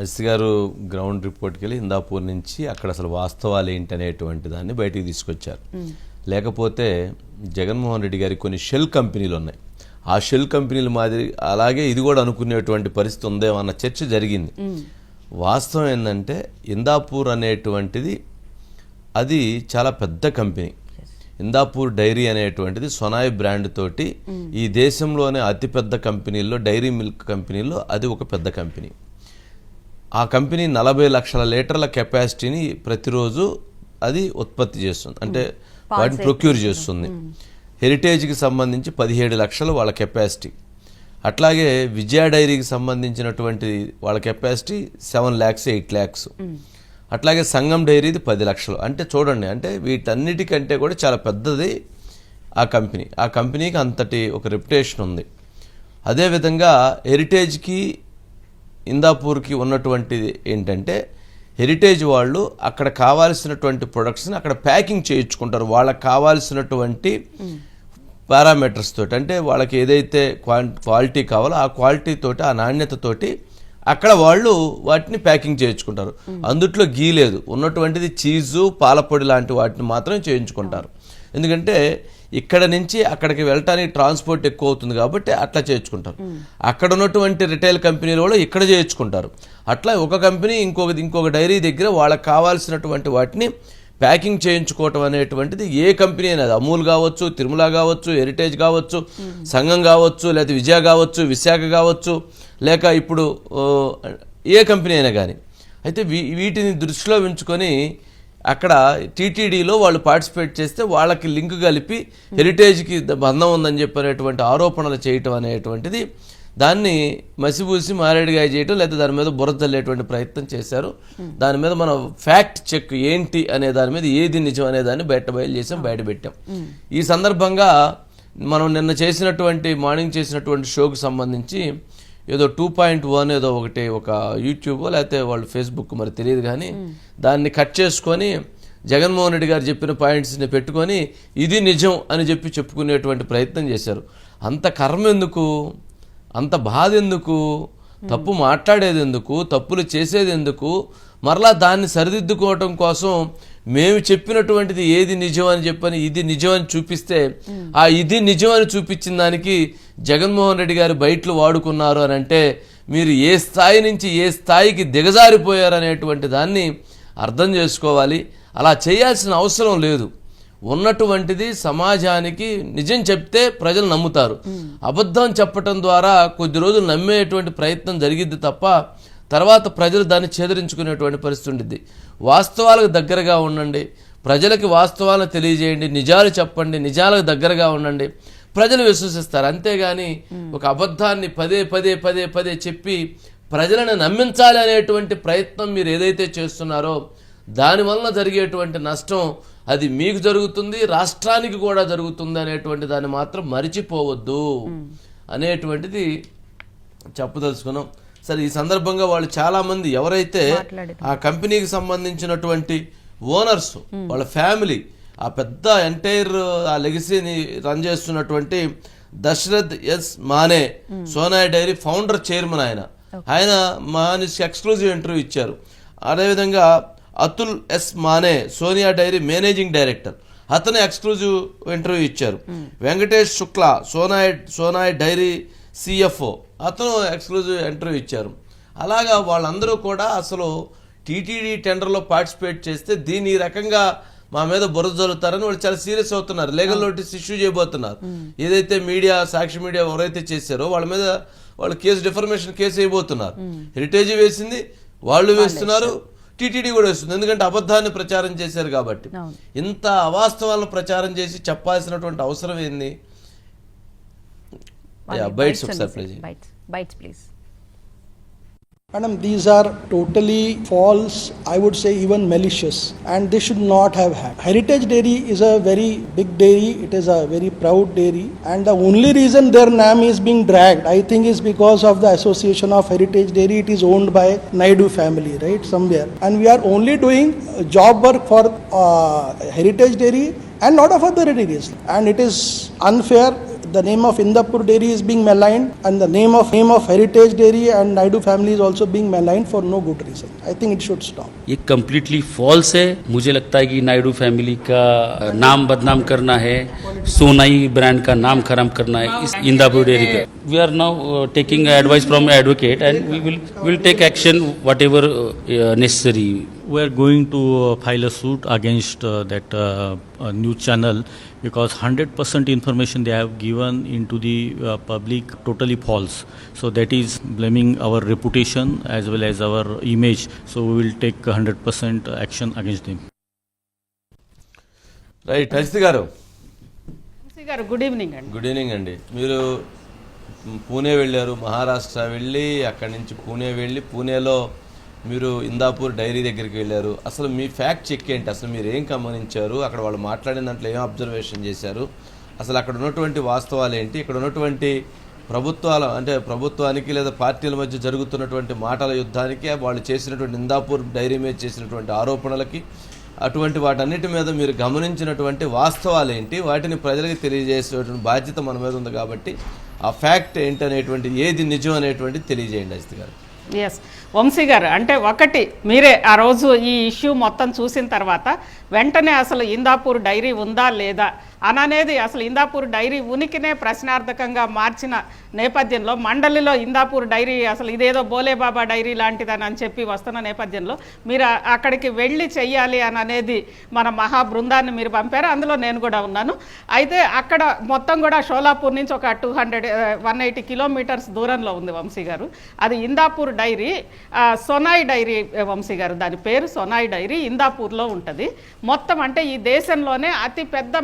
అజిత్ గారు గ్రౌండ్ రిపోర్ట్కి వెళ్ళి హిందాపూర్ నుంచి అక్కడ అసలు వాస్తవాలు ఏంటి అనేటువంటి దాన్ని బయటికి తీసుకొచ్చారు. లేకపోతే జగన్మోహన్ రెడ్డి గారి కొన్ని షెల్ కంపెనీలు ఉన్నాయి. ఆ షెల్ కంపెనీల మాదిరి అలాగే ఇది కూడా అనుకునేటువంటి పరిస్థితి ఉందేమో అన్న చర్చ జరిగింది. వాస్తవం ఏంటంటే ఇందాపూర్ అనేటువంటిది అది చాలా పెద్ద కంపెనీ. ఇందాపూర్ డైరీ అనేటువంటిది సొనాయి బ్రాండ్ తోటి ఈ దేశంలోనే అతిపెద్ద కంపెనీల్లో డైరీ మిల్క్ కంపెనీల్లో అది ఒక పెద్ద కంపెనీ. ఆ కంపెనీ నలభై లక్షల లీటర్ల కెపాసిటీని ప్రతిరోజు అది ఉత్పత్తి చేస్తుంది. అంటే వాటిని ప్రొక్యూర్ చేస్తుంది. హెరిటేజ్కి సంబంధించి పదిహేడు లక్షలు వాళ్ళ కెపాసిటీ. అట్లాగే విజయ డైరీకి సంబంధించినటువంటి వాళ్ళ capacity seven lakhs eight lakhs. అట్లాగే సంగం డైరీది పది లక్షలు. అంటే చూడండి అంటే వీటన్నిటికంటే కూడా చాలా పెద్దది ఆ కంపెనీ. ఆ కంపెనీకి అంతటి ఒక రెప్యుటేషన్ ఉంది. అదేవిధంగా హెరిటేజ్కి ఇందాపూర్కి ఉన్నటువంటిది ఏంటంటే హెరిటేజ్ వాళ్ళు అక్కడ కావాల్సినటువంటి ప్రొడక్ట్స్ని అక్కడ ప్యాకింగ్ చేయించుకుంటారు. వాళ్ళకి కావాల్సినటువంటి పారామీటర్స్ తోటి. అంటే వాళ్ళకి ఏదైతే క్వాన్- క్వాలిటీ కావాలో ఆ క్వాలిటీ తోటి ఆ నాణ్యతతోటి అక్కడ వాళ్ళు వాటిని ప్యాకింగ్ చేయించుకుంటారు. అందుట్లో గీ లేదు. ఉన్నటువంటిది చీజు పాలపొడి లాంటి వాటిని మాత్రం చేయించుకుంటారు. ఎందుకంటే ఇక్కడ నుంచి అక్కడికి వెళ్ళటానికి ట్రాన్స్పోర్ట్ ఎక్కువ అవుతుంది కాబట్టి అట్లా చేయించుకుంటారు. అక్కడ ఉన్నటువంటి రిటైల్ కంపెనీలు కూడా ఇక్కడ చేయించుకుంటారు. అట్లా ఒక కంపెనీ ఇంకొక ఇంకొక డైరీ దగ్గర వాళ్ళకి కావాల్సినటువంటి వాటిని ప్యాకింగ్ చేయించుకోవటం అనేటువంటిది ఏ కంపెనీ అనేది అమూల్ కావచ్చు తిరుమల కావచ్చు హెరిటేజ్ కావచ్చు సంఘం కావచ్చు లేకపోతే విజయ కావచ్చు విశాఖ కావచ్చు లేక ఇప్పుడు ఏ కంపెనీ అయినా కానీ. అయితే వీ- వీటిని దృష్టిలో ఉంచుకొని అక్కడ టీటీడీలో వాళ్ళు పార్టిసిపేట్ చేస్తే వాళ్ళకి లింక్ కలిపి హెరిటేజ్కి బంధం ఉందని చెప్పినటువంటి ఆరోపణలు చేయటం అనేటువంటిది దాన్ని మసిపూసి మారేడుగా చేయటం లేదా దాని మీద బురద తల్లేటువంటి ప్రయత్నం చేశారు. దాని మీద మనం ఫ్యాక్ట్ చెక్ ఏంటి అనే దాని మీద ఏది నిజం అనే దాన్ని బయట బయలు చేసాం బయట పెట్టాం. ఈ సందర్భంగా మనం నిన్న చేసినటువంటి మార్నింగ్ చేసినటువంటి షోకు సంబంధించి ఏదో టూ పాయింట్ వన్ ఏదో ఒకటి ఒక యూట్యూబ్ లేకపోతే వాళ్ళు ఫేస్బుక్ మరి తెలియదు కానీ దాన్ని కట్ చేసుకొని జగన్మోహన్ రెడ్డి గారు చెప్పిన పాయింట్స్ని పెట్టుకొని ఇది నిజం అని చెప్పి చెప్పుకునేటువంటి ప్రయత్నం చేశారు. అంత కర్మ ఎందుకు? అంత బాధ ఎందుకు? తప్పు మాట్లాడేది ఎందుకు? తప్పులు చేసేది ఎందుకు? మరలా దాన్ని సరిదిద్దుకోవటం కోసం మేము చెప్పినటువంటిది ఏది నిజం అని చెప్పని ఇది నిజం అని చూపిస్తే ఆ ఇది నిజం అని చూపించిన దానికి జగన్మోహన్ రెడ్డి గారు బయటలు వాడుకున్నారు అని అంటే మీరు ఏ స్థాయి నుంచి ఏ స్థాయికి దిగజారిపోయారు అనేటువంటి దాన్ని అర్థం చేసుకోవాలి. అలా చేయాల్సిన అవసరం లేదు. ఉన్నటువంటిది సమాజానికి నిజం చెప్తే ప్రజలు నమ్ముతారు. అబద్ధం చెప్పటం ద్వారా కొద్ది రోజులు నమ్మేటువంటి ప్రయత్నం జరిగిద్ది తప్ప తర్వాత ప్రజలు దాన్ని ఛేదరించుకునేటువంటి పరిస్థితి ఉండిద్ది. వాస్తవాలకు దగ్గరగా ఉండండి. ప్రజలకి వాస్తవాలను తెలియజేయండి. నిజాలు చెప్పండి. నిజాలకు దగ్గరగా ఉండండి. ప్రజలు విశ్వసిస్తారు. అంతేగాని ఒక అబద్ధాన్ని పదే పదే పదే పదే చెప్పి ప్రజలను నమ్మించాలి అనేటువంటి ప్రయత్నం మీరు ఏదైతే చేస్తున్నారో దానివల్ల జరిగేటువంటి నష్టం అది మీకు జరుగుతుంది రాష్ట్రానికి కూడా జరుగుతుంది అనేటువంటి దాన్ని మాత్రం మరిచిపోవద్దు అనేటువంటిది చెప్పదలుచుకున్నాం. సరే ఈ సందర్భంగా వాళ్ళు చాలా మంది ఎవరైతే ఆ కంపెనీకి సంబంధించినటువంటి ఓనర్స్ వాళ్ళ ఫ్యామిలీ ఆ పెద్ద ఎంటైర్ ఆ లెగసీని రన్ చేస్తున్నటువంటి దశరథ్ ఎస్ మానే సోనాయి డైరీ ఫౌండర్ చైర్మన్ ఆయన. ఆయన మహానిష్కి ఎక్స్క్లూజివ్ ఇంటర్వ్యూ ఇచ్చారు. అదేవిధంగా Atul S Mane Sonia dairy managing director అతను ఎక్స్క్లూజివ్ ఇంటర్వ్యూ ఇచ్చారు. Venkatesh Shukla Sonai Sonai dairy CFO. అతను ఎక్స్క్లూజివ్ ఇంటర్వ్యూ ఇచ్చారు. అలాగా వాళ్ళందరూ కూడా అసలు టీటీడీ టెండర్లో పార్టిసిపేట్ చేస్తే దీన్ని ఈ రకంగా మా మీద బురద జల్లుతారని వాళ్ళు చాలా సీరియస్ అవుతున్నారు. లీగల్ నోటీస్ ఇష్యూ చేయబోతున్నారు. ఏదైతే మీడియా సాక్షి మీడియా ఎవరైతే చేశారో వాళ్ళ మీద వాళ్ళు కేసు డిఫర్మేషన్ కేసు వేయబోతున్నారు హెరిటేజ్ వేసింది వాళ్ళు వేస్తున్నారు టీటీడీ కూడా వేస్తుంది. ఎందుకంటే అబద్ధాన్ని ప్రచారం చేశారు కాబట్టి. ఇంత అవాస్తవాలను ప్రచారం చేసి చెప్పాల్సినటువంటి అవసరం ఏంది? bites ఒకసారి bites, please. Madam, these are totally false, I would say even malicious, and they should not have had. Heritage Dairy is a very big dairy, it is a very proud dairy, and the only reason their name is being dragged, I think, is because of the association of Heritage Dairy. It is owned by Naidu family, right, somewhere. And we are only doing job work for uh, Heritage Dairy and lot of other dairies. And it is unfair, the name of Indapur Dairy is being maligned and the name of name of Heritage Dairy and Naidu family is also being maligned for no good reason. I think it should stop. ये completely false है मुझे लगता है कि Naidu family का नाम बदनाम करना है सोनाई ब्रांड का नाम खराब करना है इस इंदापुर डेयरी पे we are now taking advice from advocate and we will will take action whatever necessary We are going to uh, file a suit against uh, that uh, uh, news channel because 100% information they have given into the uh, public totally false. So that is blaming our reputation as well as our image. So we will take 100% action against them. Right Haritha garu garu good evening అండి good evening అండి మీరు పూణే వెళ్ళారు మహారాష్ట్ర వెళ్ళి అక్కడి నుంచి పూణే వెళ్ళి పూణేలో మీరు ఇందాపూర్ డైరీ దగ్గరికి వెళ్ళారు. అసలు మీ ఫ్యాక్ట్ చెక్ ఏంటి? అసలు మీరు ఏం గమనించారు? అక్కడ వాళ్ళు మాట్లాడిన దాంట్లో ఏం అబ్జర్వేషన్ చేశారు? అసలు అక్కడ ఉన్నటువంటి వాస్తవాలు ఏంటి? ఇక్కడ ఉన్నటువంటి ప్రభుత్వాల అంటే ప్రభుత్వానికి లేదా పార్టీల మధ్య జరుగుతున్నటువంటి మాటల యుద్ధానికి వాళ్ళు చేసినటువంటి ఇందాపూర్ డైరీ మీద చేసినటువంటి ఆరోపణలకి అటువంటి వాటన్నిటి మీద మీరు గమనించినటువంటి వాస్తవాలు ఏంటి? వాటిని ప్రజలకు తెలియజేసేటువంటి బాధ్యత మన మీద ఉంది కాబట్టి ఆ ఫ్యాక్ట్ ఏంటి అనేటువంటి ఏది నిజం అనేటువంటి తెలియజేయండి అజిత్ గారు. ఎస్ వంశీ గారు అంటే ఒకటి మీరే ఆ రోజు ఈ ఇష్యూ మొత్తం చూసిన తర్వాత వెంటనే అసలు ఇందాపూర్ డైరీ ఉందా లేదా అననేది అసలు ఇందాపూర్ డైరీ ఉనికినే ప్రశ్నార్థకంగా మార్చిన నేపథ్యంలో మండలిలో ఇందాపూర్ డైరీ అసలు ఇదేదో బోలేబాబా డైరీ లాంటిదని అని చెప్పి వస్తున్న నేపథ్యంలో మీరు అక్కడికి వెళ్ళి చెయ్యాలి అని అనేది మన మహా బృందాన్ని మీరు పంపారు అందులో నేను కూడా ఉన్నాను. అయితే అక్కడ మొత్తం కూడా షోలాపూర్ నుంచి ఒక two hundred one eighty kilometres దూరంలో ఉంది వంశీ గారు. అది ఇందాపూర్ డైరీ సొనాయి డైరీ వంశీ గారు దాని పేరు సొనాయి డైరీ ఇందాపూర్లో ఉంటుంది. మొత్తం అంటే ఈ దేశంలోనే అతి పెద్ద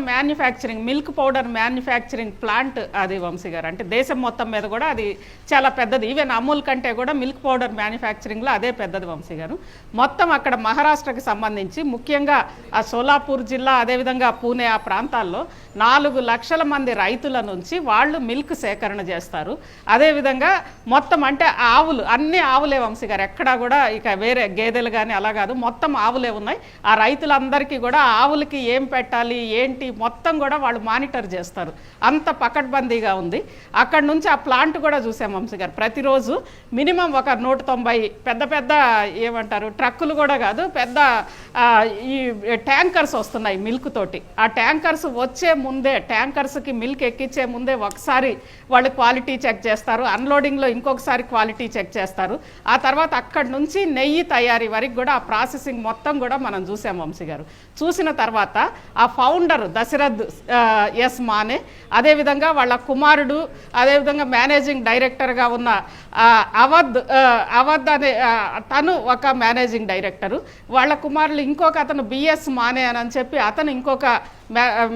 manufacturing milk powder manufacturing plant అది వంశీ గారు. అంటే దేశం మొత్తం మీద కూడా అది చాలా పెద్దది. ఈవెన్ అమూల్ కంటే కూడా మిల్క్ పౌడర్ మ్యానుఫ్యాక్చరింగ్లో అదే పెద్దది వంశీ గారు. మొత్తం అక్కడ మహారాష్ట్రకి సంబంధించి ముఖ్యంగా ఆ సోలాపూర్ జిల్లా అదేవిధంగా పూణే ఆ ప్రాంతాల్లో నాలుగు లక్షల మంది రైతుల నుంచి వాళ్ళు మిల్క్ సేకరణ చేస్తారు. అదేవిధంగా మొత్తం అంటే ఆవులు అన్ని ఆవులే వంశీ గారు. ఎక్కడా కూడా ఇక వేరే గేదెలు కానీ అలా కాదు. మొత్తం ఆవులే ఉన్నాయి. ఆ రైతులందరికీ కూడా ఆవులకి ఏం పెట్టాలి ఏంటి మొత్తం కూడా వాళ్ళు మానిటర్ చేస్తారు. అంత పకడ్బందీగా ఉంది. అక్కడ నుంచి ఆ ప్లాంట్ కూడా చూసాం వంశీ గారు ప్రతిరోజు మినిమం ఒక నూట తొంభై పెద్ద పెద్ద ఏమంటారు ట్రక్కులు కూడా కాదు పెద్ద ఈ ట్యాంకర్స్ వస్తున్నాయి మిల్క్ తోటి. ఆ ట్యాంకర్స్ వచ్చే ముందే ట్యాంకర్స్కి మిల్క్ ఎక్కించే ముందే ఒకసారి వాళ్ళు క్వాలిటీ చెక్ చేస్తారు. అన్లోడింగ్లో ఇంకొకసారి క్వాలిటీ చెక్ చేస్తారు. ఆ తర్వాత అక్కడి నుంచి నెయ్యి తయారీ వరకు కూడా ఆ ప్రాసెసింగ్ మొత్తం కూడా మనం చూసాం వంశీ గారు చూసిన తర్వాత ఆ ఫౌండర్ దశరథ్ ఆ, ఎస్ మానే. అదేవిధంగా వాళ్ళ కుమారుడు అదేవిధంగా మేనేజింగ్ డైరెక్టర్గా ఉన్న అవధ్ అవధ్ అనే తను ఒక మేనేజింగ్ డైరెక్టరు. వాళ్ళ కుమారులు ఇంకొక అతను బిఎస్ మానే అని చెప్పి అతను ఇంకొక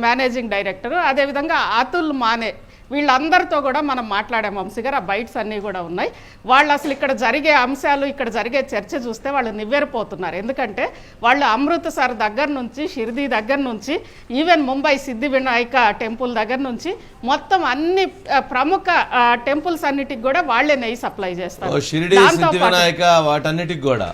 మేనేజింగ్ డైరెక్టరు. అదేవిధంగా అతుల్ మానే. వీళ్ళందరితో కూడా మనం మాట్లాడాం వంశీ గారు ఆ బైట్స్ అన్నీ కూడా ఉన్నాయి. వాళ్ళు అసలు ఇక్కడ జరిగే అంశాలు ఇక్కడ జరిగే చర్చ చూస్తే వాళ్ళు నివ్వెరపోతున్నారు. ఎందుకంటే వాళ్ళు అమృతసర్ దగ్గర నుంచి షిర్దీ దగ్గర నుంచి ఈవెన్ ముంబై సిద్ధి వినాయక టెంపుల్ దగ్గర నుంచి మొత్తం అన్ని ప్రముఖ టెంపుల్స్ అన్నిటికి కూడా వాళ్ళే నెయ్యి సప్లై చేస్తారు. దాంతో వాటన్నిటికి కూడా.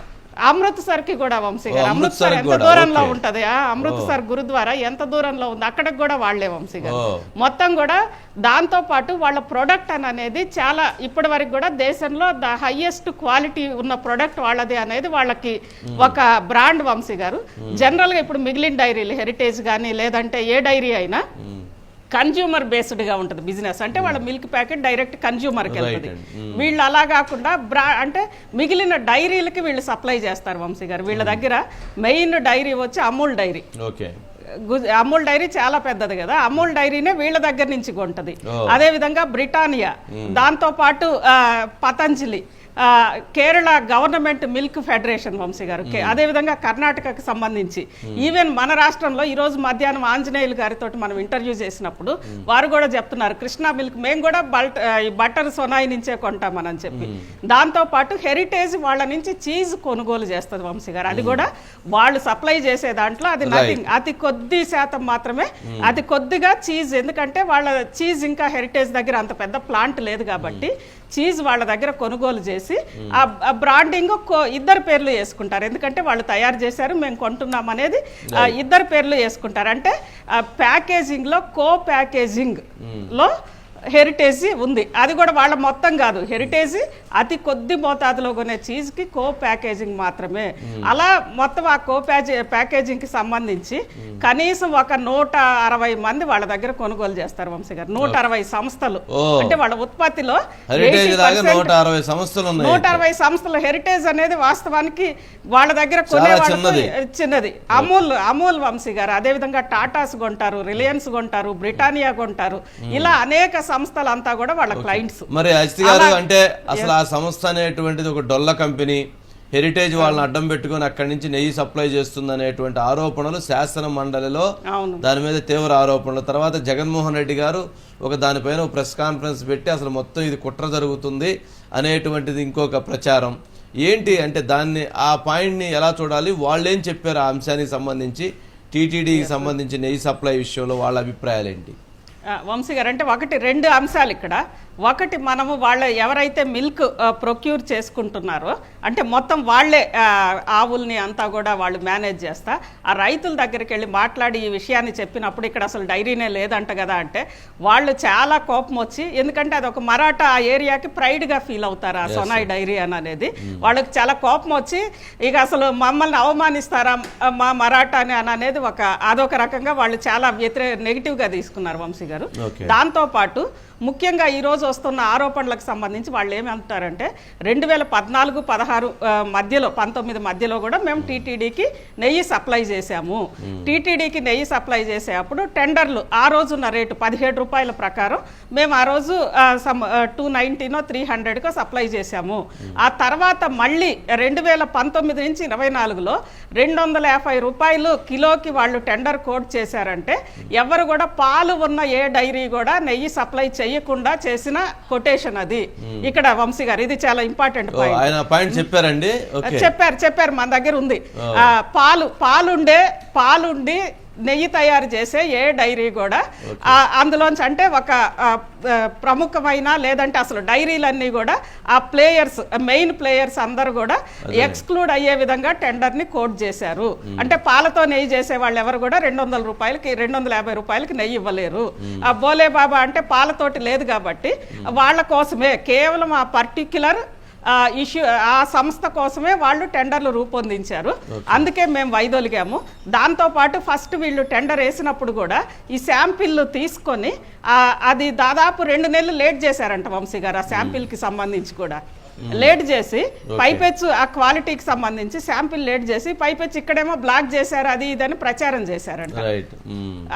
అమృత్సర్కి కూడా వంశీ గారు. అమృత్సర్ ఎంత దూరంలో. ఉంటది? అమృత్సర్ గురుద్వారా? ఎంత దూరంలో ఉంది? అక్కడికి కూడా వాళ్ళే వంశీ గారు. మొత్తం కూడా దాంతో పాటు వాళ్ళ ప్రొడక్ట్ అని అనేది చాలా ఇప్పటి వరకు కూడా దేశంలో ద హైయెస్ట్ క్వాలిటీ ఉన్న ప్రొడక్ట్ వాళ్ళది అనేది వాళ్ళకి ఒక బ్రాండ్ వంశీ గారు. జనరల్గా ఇప్పుడు మిగిలిన డైరీలు హెరిటేజ్ కానీ లేదంటే ఏ డైరీ అయినా కన్జ్యూమర్ బేస్డ్గా ఉంటుంది బిజినెస్ అంటే వాళ్ళ మిల్క్ ప్యాకెట్ డైరెక్ట్ కన్జ్యూమర్కి వెళ్తుంది. వీళ్ళు అలా కాకుండా బ్రా అంటే మిగిలిన డైరీలకి వీళ్ళు సప్లై చేస్తారు వంశీ గారు. వీళ్ళ దగ్గర మెయిన్ డైరీ వచ్చి Amul dairy. Okay. Amul dairy చాలా పెద్దది కదా. అమూల్ డైరీనే వీళ్ళ దగ్గర నుంచి కొంటది. ఓ. అదే విధంగా బ్రిటానియా దాంతో పాటు Patanjali. Kerala government milk federation Vamshi garu. కే- అదే విధంగా కర్ణాటకకు సంబంధించి. ఈవెన్ మన రాష్ట్రంలో ఈ రోజు మధ్యాహ్నం ఆంజనేయులు గారితో మనం ఇంటర్వ్యూ చేసినప్పుడు వారు కూడా చెప్తున్నారు కృష్ణా మిల్క్ మేము కూడా బల్ట్ బటర్ సొనాయి నుంచే కొంటామని చెప్పి. దాంతో పాటు హెరిటేజ్ వాళ్ళ నుంచి చీజ్ కొనుగోలు చేస్తుంది వంశీ గారు. అది కూడా వాళ్ళు సప్లై చేసే దాంట్లో అది నథింగ్ అతి కొద్ది శాతం మాత్రమే. అతి కొద్దిగా చీజ్ ఎందుకంటే వాళ్ళ చీజ్ ఇంకా హెరిటేజ్ దగ్గర అంత పెద్ద ప్లాంట్ లేదు కాబట్టి చీజ్ వాళ్ళ దగ్గర కొనుగోలు చేసి ఆ బ్రాండింగ్ ఇద్దరు పేర్లు వేసుకుంటారు. ఎందుకంటే వాళ్ళు తయారు చేశారు మేము కొంటున్నాం అనేది ఇద్దరు పేర్లు వేసుకుంటారు. అంటే ప్యాకేజింగ్లో కో ప్యాకేజింగ్లో హెరిటేజ్ ఉంది. అది కూడా వాళ్ళ మొత్తం కాదు. హెరిటేజ్ అతి కొద్ది మోతాదులో కొనే చీజ్కి కో ప్యాకేజింగ్ మాత్రమే అలా మొత్తం ఆ కో ప్యాకే ప్యాకేజింగ్కి సంబంధించి కనీసం ఒక నూట అరవై మంది వాళ్ళ దగ్గర కొనుగోలు చేస్తారు వంశీ గారు నూట అరవై సంస్థలు. అంటే వాళ్ళ ఉత్పత్తిలో హెరిటేజ్ లాగా 80% నూట అరవై సంస్థలు హెరిటేజ్ అనేది వాస్తవానికి వాళ్ళ దగ్గర కొనే. చిన్నది. అమూల్ అమూల్ వంశీ గారు అదేవిధంగా టాటాస్ కొంటారు రిలయన్స్ కొంటారు బ్రిటానియా కొంటారు. ఇలా అనేక సంస్థలు అంతా కూడా వాళ్ళ క్లయింట్స్ మరి అజిత్ గారు అంటే అసలు ఆ సంస్థ అనేటువంటిది ఒక డొల్ల కంపెనీ హెరిటేజ్ వాళ్ళని అడ్డం పెట్టుకొని అక్కడి నుంచి నెయ్యి సప్లై చేస్తుంది అనేటువంటి ఆరోపణలు శాసన మండలిలో దాని మీద తీవ్ర ఆరోపణలు. తర్వాత జగన్మోహన్ రెడ్డి గారు ఒక దానిపైన ఒక ప్రెస్ కాన్ఫరెన్స్ పెట్టి అసలు మొత్తం ఇది కుట్ర జరుగుతుంది అనేటువంటిది ఇంకొక ప్రచారం. ఏంటి అంటే దాన్ని ఆ పాయింట్ని ఎలా చూడాలి? వాళ్ళు ఏం చెప్పారు ఆ అంశానికి సంబంధించి? టీటీడీకి సంబంధించి నెయ్యి సప్లై విషయంలో వాళ్ళ అభిప్రాయాలు ఏంటి వంశీ గారు అంటే ఒకటి రెండు అంశాలు ఇక్కడ. ఒకటి మనము వాళ్ళ ఎవరైతే మిల్క్ ప్రొక్యూర్ చేసుకుంటున్నారో అంటే మొత్తం వాళ్ళే ఆ, ఆవుల్ని అంతా కూడా వాళ్ళు మేనేజ్ చేస్తా. ఆ రైతుల దగ్గరికి వెళ్ళి మాట్లాడి ఈ విషయాన్ని చెప్పినప్పుడు ఇక్కడ అసలు డైరీనే లేదంట కదా అంటే వాళ్ళు చాలా కోపం వచ్చి ఎందుకంటే అది ఒక మరాఠా ఆ ఏరియాకి ప్రైడ్గా ఫీల్ అవుతారు ఆ సొనాయి డైరీ అని అనేది. వాళ్ళకి చాలా కోపం వచ్చి ఇక అసలు మమ్మల్ని అవమానిస్తారా మా మరాఠా అని అని అనేది ఒక అదొక రకంగా వాళ్ళు చాలా వ్యతిరేక నెగిటివ్గా తీసుకున్నారు వంశీ గారు. Okay. ముఖ్యంగా ఈ రోజు వస్తున్న ఆరోపణలకు సంబంధించి వాళ్ళు ఏమంటారంటే రెండు వేల పద్నాలుగు పదహారు మధ్యలో పంతొమ్మిది మధ్యలో కూడా మేము టీటీడీకి నెయ్యి సప్లై చేశాము. టీటీడీకి నెయ్యి సప్లై చేసేటప్పుడు టెండర్లు ఆ రోజున్న రేటు పదిహేడు రూపాయల ప్రకారం మేము ఆ రోజు టూ నైన్టీనో త్రీ హండ్రెడ్కో సప్లై చేశాము. ఆ తర్వాత మళ్ళీ రెండు వేల పంతొమ్మిది నుంచి ఇరవై నాలుగులో రెండు వందల యాభై రూపాయలు కిలోకి వాళ్ళు టెండర్ కోడ్ చేశారంటే ఎవరు కూడా పాలు ఉన్న ఏ డైరీ కూడా నెయ్యి సప్లై చేయకుండా చేసిన కొటేషన్ అది. ఇక్కడ వంశీ గారు ఇది చాలా ఇంపార్టెంట్ పాయింట్ చెప్పారండి? ఓకే. చెప్పారు చెప్పారు మన దగ్గర ఉంది. ఆ, పాలు పాలుండే పాలుండి నెయ్యి తయారు చేసే ఏ డైరీ కూడా అందులోంచి అంటే ఒక ప్రముఖమైన లేదంటే అసలు డైరీలన్నీ కూడా ఆ ప్లేయర్స్ మెయిన్ ప్లేయర్స్ అందరూ కూడా ఎక్స్క్లూడ్ అయ్యే విధంగా టెండర్ని కోట్ చేశారు అంటే పాలతో నెయ్యి చేసే వాళ్ళు ఎవరు కూడా రెండు వందల రూపాయలకి రెండు వందల యాభై రూపాయలకి నెయ్యి ఇవ్వలేరు. ఆ బోలే బాబా అంటే పాలతోటి లేదు కాబట్టి వాళ్ళ కోసమే కేవలం ఆ పర్టిక్యులర్ ఇష్యూ ఆ సంస్థ కోసమే వాళ్ళు టెండర్లు రూపొందించారు. అందుకే మేము వైదొలిగాము. దాంతోపాటు ఫస్ట్ వీళ్ళు టెండర్ వేసినప్పుడు కూడా ఈ శాంపిల్ తీసుకొని అది దాదాపు రెండు నెలలు లేట్ చేశారంట వంశీ గారు ఆ శాంపిల్కి సంబంధించి కూడా. లేట్ చేసి పైపెచ్చు ఆ క్వాలిటీకి సంబంధించి శాంపిల్ లేట్ చేసి పైపెచ్చు ఇక్కడేమో బ్లాక్ చేశారు అది ఇదని ప్రచారం చేశారంట. రైట్.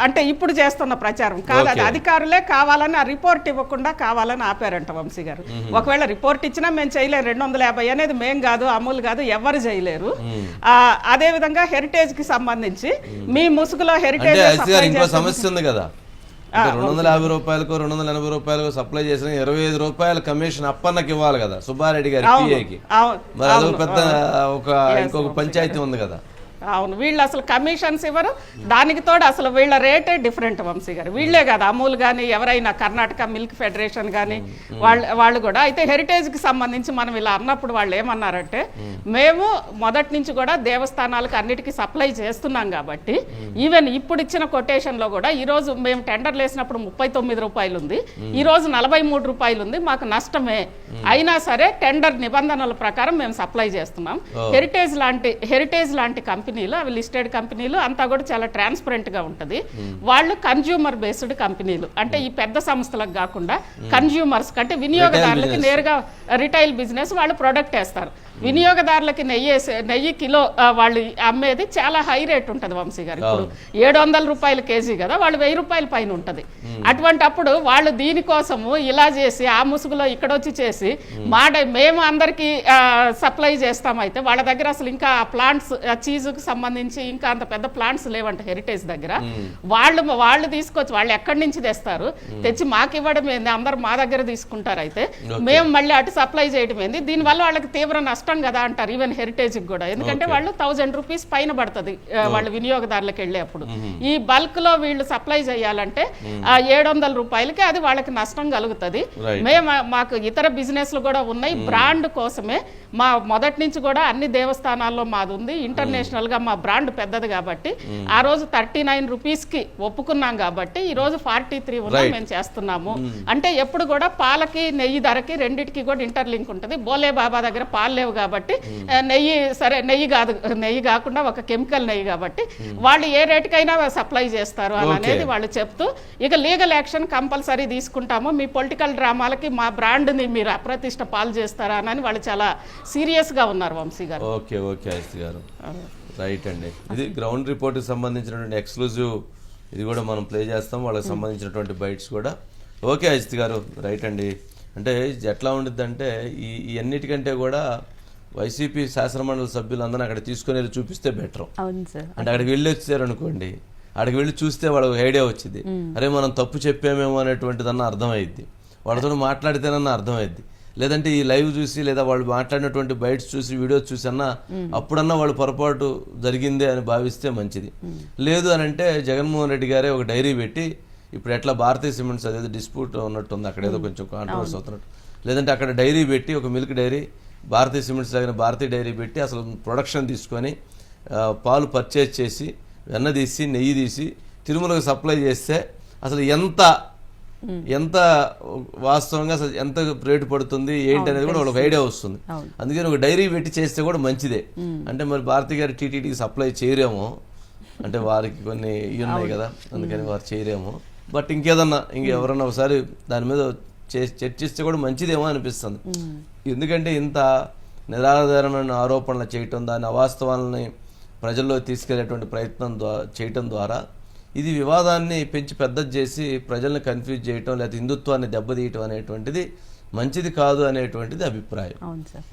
అంటే ఇప్పుడు చేస్తున్న ప్రచారం. కాదు అది. అధికారులే కావాలని ఆ రిపోర్ట్ ఇవ్వకుండా కావాలని ఆపారంట వంశీ గారు. ఒకవేళ రిపోర్ట్ ఇచ్చినా మేము చేయలేము రెండు వందల యాభై అనేది మేం కాదు అమూల్ కాదు ఎవరు చేయలేరు. అదే విధంగా హెరిటేజ్కి సంబంధించి మీ ముసుగులో హెరిటేజ్ సమస్య ఉంది కదా. రెండు వందల యాభై రూపాయలకు రెండు వందల ఎనభై రూపాయలకు సప్లై చేసిన ఇరవై ఐదు రూపాయల కమిషన్ అప్పన్నకి ఇవ్వాలి కదా సుబ్బారెడ్డి గారి పిఏకి మరి అదొక పెద్ద ఒక ఇంకొక. పంచాయతీ ఉంది కదా. అవును వీళ్ళు అసలు కమిషన్స్ ఇవ్వరు. దానికి తోడు అసలు వీళ్ళ రేటే డిఫరెంట్ వంశీ గారు. వీళ్ళే కాదు అమూల్ కానీ ఎవరైనా కర్ణాటక మిల్క్ ఫెడరేషన్ కానీ వాళ్ళు వాళ్ళు కూడా. అయితే హెరిటేజ్కి సంబంధించి మనం ఇలా అన్నప్పుడు వాళ్ళు ఏమన్నారంటే మేము మొదటి నుంచి కూడా దేవస్థానాలకు అన్నిటికీ సప్లై చేస్తున్నాం కాబట్టి ఈవెన్ ఇప్పుడు ఇచ్చిన కొటేషన్లో కూడా ఈ రోజు మేము టెండర్లు వేసినప్పుడు ముప్పై తొమ్మిది రూపాయలు ఉంది. ఈ రోజు నలభై మూడు రూపాయలు ఉంది. మాకు నష్టమే. అయినా సరే టెండర్ నిబంధనల ప్రకారం మేము సప్లై చేస్తున్నాం. హెరిటేజ్ లాంటి హెరిటేజ్ లాంటి కంపెనీలు అవి లిస్టెడ్ కంపెనీలు అంతా కూడా చాలా ట్రాన్స్పరెంట్గా ఉంటది. వాళ్ళు కన్జ్యూమర్ బేస్డ్ కంపెనీలు. అంటే ఈ పెద్ద సంస్థలకు కాకుండా కన్జ్యూమర్స్ అంటే వినియోగదారులకి. నేరుగా రిటైల్ బిజినెస్ వాళ్ళు ప్రొడక్ట్ వేస్తారు. వినియోగదారులకి నెయ్యి నెయ్యి కిలో వాళ్ళు అమ్మేది చాలా హై రేట్ ఉంటుంది వంశీ గారు. ఇప్పుడు ఏడు వందల రూపాయల కేజీ కదా వాళ్ళు వెయ్యి రూపాయల పైన ఉంటుంది. అటువంటి అప్పుడు వాళ్ళు దీనికోసము ఇలా చేసి ఆ ముసుగులో ఇక్కడ వచ్చి చేసి మా మేము అందరికి సప్లై చేస్తామైతే వాళ్ళ దగ్గర అసలు ఇంకా ప్లాంట్స్ చీజుకు సంబంధించి ఇంకా అంత పెద్ద ప్లాంట్స్ లేవంట హెరిటేజ్ దగ్గర. వాళ్ళు వాళ్ళు తీసుకొచ్చి వాళ్ళు ఎక్కడి నుంచి తెస్తారు? తెచ్చి మాకు ఇవ్వడం ఏంది అందరు మా దగ్గర తీసుకుంటారు అయితే. మేము మళ్ళీ అటు సప్లై చేయడం ఏంది దీనివల్ల వాళ్ళకి తీవ్ర నష్టం నష్టం కదా అంటారు ఈవెన్ హెరిటేజ్ కూడా. ఎందుకంటే వాళ్ళు థౌజండ్ రూపీస్ పైన పడుతుంది ఆ, వాళ్ళు వినియోగదారులకు వెళ్ళేప్పుడు ఈ బల్క్లో వీళ్ళు సప్లై చేయాలంటే ఆ ఏడు వందల రూపాయలకి అది వాళ్ళకి నష్టం కలుగుతుంది. మేము మాకు ఇతర బిజినెస్లు కూడా ఉన్నాయి. బ్రాండ్ కోసమే. మా మొదటి నుంచి కూడా అన్ని దేవస్థానాల్లో మాది ఉంది. ఇంటర్నేషనల్గా మా బ్రాండ్ పెద్దది కాబట్టి ఆ రోజు థర్టీ నైన్ రూపీస్కి ఒప్పుకున్నాం కాబట్టి ఈ రోజు ఫార్టీ త్రీ ఉన్నా. మేము చేస్తున్నాము. అంటే ఎప్పుడు కూడా పాలకి నెయ్యి ధరకి రెండిటికి కూడా ఇంటర్లింక్ ఉంటుంది. బోలే బాబా దగ్గర పాలు లేవు కాబట్టి నెయ్యి సరే నెయ్యి కాదు నెయ్యి కాకుండా ఒక కెమికల్ నెయ్యి కాబట్టి వాళ్ళు ఏ రేటుకైనా సప్లై చేస్తారు అని. అనేది వాళ్ళు చెప్తూ ఇక లీగల్ యాక్షన్ కంపల్సరీ తీసుకుంటాము. మీ పొలిటికల్ డ్రామాలకి మా బ్రాండ్ని మీరు అప్రతిష్ట పాలు చేస్తారా అని వాళ్ళు చాలా సీరియస్గా ఉన్నారు వంశీ గారు. ఓకే ఓకే గారు. రైట్ అండి. ఇది గ్రౌండ్ రిపోర్ట్కి సంబంధించినటువంటి ఎక్స్క్లూజివ్ ఇది కూడా మనం ప్లే చేస్తాం. వాళ్ళకి సంబంధించినటువంటి బైట్స్ కూడా. ఓకే అజిత్ గారు రైట్ అండి. అంటే ఎట్లా ఉండిద్ది అంటే ఈ ఈ అన్నిటికంటే కూడా వైసీపీ శాసనమండలి సభ్యులందరినీ అక్కడ తీసుకొని వెళ్ళి చూపిస్తే బెటర్. అంటే అక్కడికి వెళ్ళి వచ్చారు అనుకోండి అక్కడికి వెళ్ళి చూస్తే వాళ్ళకి ఐడియా వచ్చింది. అరే మనం తప్పు చెప్పామేమో అనేటువంటిదన్న అర్థమైద్ది. వాళ్ళతో మాట్లాడితేనన్నా అర్థమైద్ది. లేదంటే ఈ లైవ్ చూసి లేదా వాళ్ళు మాట్లాడినటువంటి బైట్స్ చూసి వీడియోస్ చూసి అన్నా అప్పుడన్నా వాళ్ళు పొరపాటు జరిగిందే అని భావిస్తే మంచిది. లేదు అని అంటే జగన్మోహన్ రెడ్డి గారే ఒక డైరీ పెట్టి ఇప్పుడు ఎట్లా భారతీయ సిమెంట్స్ అదేదో డిస్ప్యూట్ ఉన్నట్టుంది అక్కడ ఏదో కొంచెం కాంట్రవర్సీ అవుతున్నట్టు. లేదంటే అక్కడ డైరీ పెట్టి ఒక మిల్క్ డైరీ భారతీయ సిమెంట్స్ దగ్గర భారతీయ డైరీ పెట్టి అసలు ప్రొడక్షన్ తీసుకొని పాలు పర్చేజ్ చేసి వెన్న తీసి నెయ్యి తీసి తిరుమలకు సప్లై చేస్తే అసలు ఎంత ఎంత వాస్తవంగా అసలు ఎంత రేటు పడుతుంది ఏంటి అనేది కూడా వాళ్ళకి ఐడియా వస్తుంది. అందుకని ఒక డైరీ పెట్టి చేస్తే కూడా మంచిదే. అంటే మరి భారతి గారి టీటీడీకి సప్లై చేయరేమో అంటే వారికి కొన్ని ఇవి ఉన్నాయి కదా అందుకని వారు చేయరేమో. బట్ ఇంకేదన్నా ఇంకెవరన్నా ఒకసారి దాని మీద చర్చిస్తే కూడా మంచిదేమో అనిపిస్తుంది. ఎందుకంటే ఇంత నిరాధారమైన ఆరోపణలు చేయటం దాని అవాస్తవాలని ప్రజల్లో తీసుకెళ్ళేటువంటి ప్రయత్నం చేయటం ద్వారా ఇది వివాదాన్ని పెంచి పెద్దది చేసి ప్రజల్ని కన్ఫ్యూజ్ చేయటం లేదా హిందుత్వాన్ని దెబ్బతీయటం అనేటువంటిది మంచిది కాదు అనేటువంటిది అభిప్రాయం. అవును సార్.